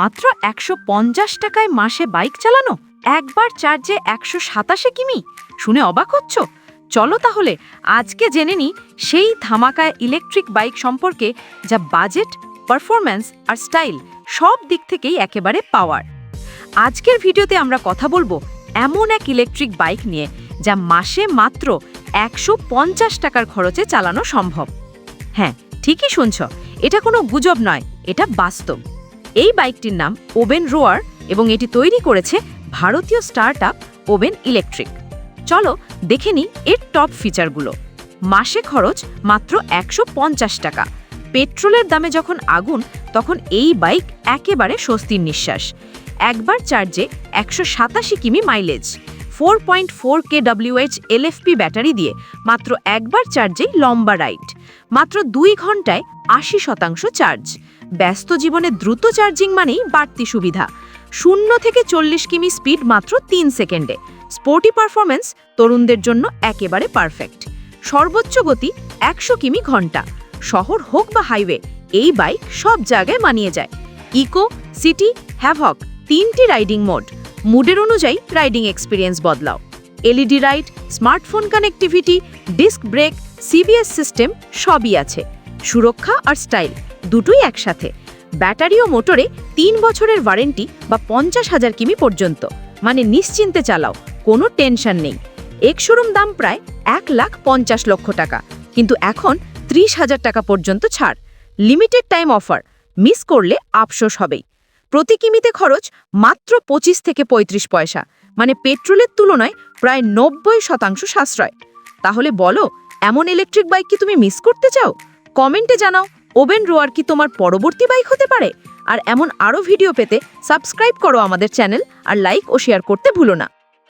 মাত্র একশো পঞ্চাশ টাকায় মাসে বাইক চালানো? একবার চার্জে একশো সাতাশে কিমি? শুনে অবাক হচ্ছ? চলো তাহলে, আজকে জেনে নিই সেই ধামাকায় ইলেকট্রিক বাইক সম্পর্কে যা বাজেট পারফরম্যান্স আর স্টাইল সব দিক থেকেই একেবারে পাওয়ার আজকের ভিডিওতে আমরা কথা বলব এমন এক ইলেকট্রিক বাইক নিয়ে, যা মাসে মাত্র একশো পঞ্চাশ টাকার খরচে চালানো সম্ভব। হ্যাঁ ঠিকই শুনছ, এটা কোনো গুজব নয়, এটা বাস্তব। এই বাইকটির নাম ওবেন রোয়ার এবং এটি তৈরি করেছে ভারতীয় স্টার্টআপ ওবেন ইলেকট্রিক। চলো দেখে নিই এর টপ ফিচারগুলো। মাসে খরচ মাত্র একশো পঞ্চাশ টাকা। পেট্রোলের দামে যখন আগুন, তখন এই বাইক একেবারে স্বস্তির নিঃশ্বাস। একবার চার্জে একশো সাতাশি কিমি mileage. Four point four K WH LFP battery দিয়ে মাত্র একবার চার্জেই লম্বা রাইড। মাত্র দুই ঘন্টায় আশি শতাংশ চার্জ। ব্যস্ত জীবনে দ্রুত চার্জিং মানেই বাড়তি সুবিধা। শূন্য থেকে চল্লিশ কিমি স্পিড মাত্র তিন সেকেন্ডে। স্পোর্টি পারফরমেন্স তরুণদের জন্য একেবারে পারফেক্ট। সর্বোচ্চ গতি একশো কিমি ঘণ্টা। শহর হোক বা হাইওয়ে, এই বাইক সব জায়গায় মানিয়ে যায়। ইকো, সিটি, হ্যাভক তিনটি রাইডিং মোড। মুডের অনুযায়ী riding experience বদলাও। LED ride smartphone connectivity, disc brake, CBS system সবই আছে। সুরক্ষা আর স্টাইল। দুটোই একসাথে। ব্যাটারি ও মোটরে তিন বছরের ওয়ারেন্টি বা পঞ্চাশ হাজার কিমি পর্যন্ত। মানে নিশ্চিন্তে চালাও, কোনো টেনশন নেই। এক শোরুম দাম প্রায় এক লাখ পঞ্চাশ লক্ষ টাকা, কিন্তু এখন ত্রিশ হাজার টাকা পর্যন্ত ছাড়। লিমিটেড টাইম অফার, মিস করলে আফসোস হবেই। প্রতি কিমিতে খরচ মাত্র পঁচিশ থেকে ৩৫ পয়সা মানে পেট্রোলের তুলনায় প্রায় নব্বই শতাংশ সাশ্রয়। তাহলে বলো, এমন ইলেকট্রিক বাইক কি তুমি মিস করতে চাও? কমেন্টে জানাও। ওবেন রোয়ার কি তোমার পরবর্তী বাইক হতে পারে? আর এমন আরও ভিডিও পেতে সাবস্ক্রাইব করো আমাদের চ্যানেল আর লাইক ও শেয়ার করতে ভুলো না।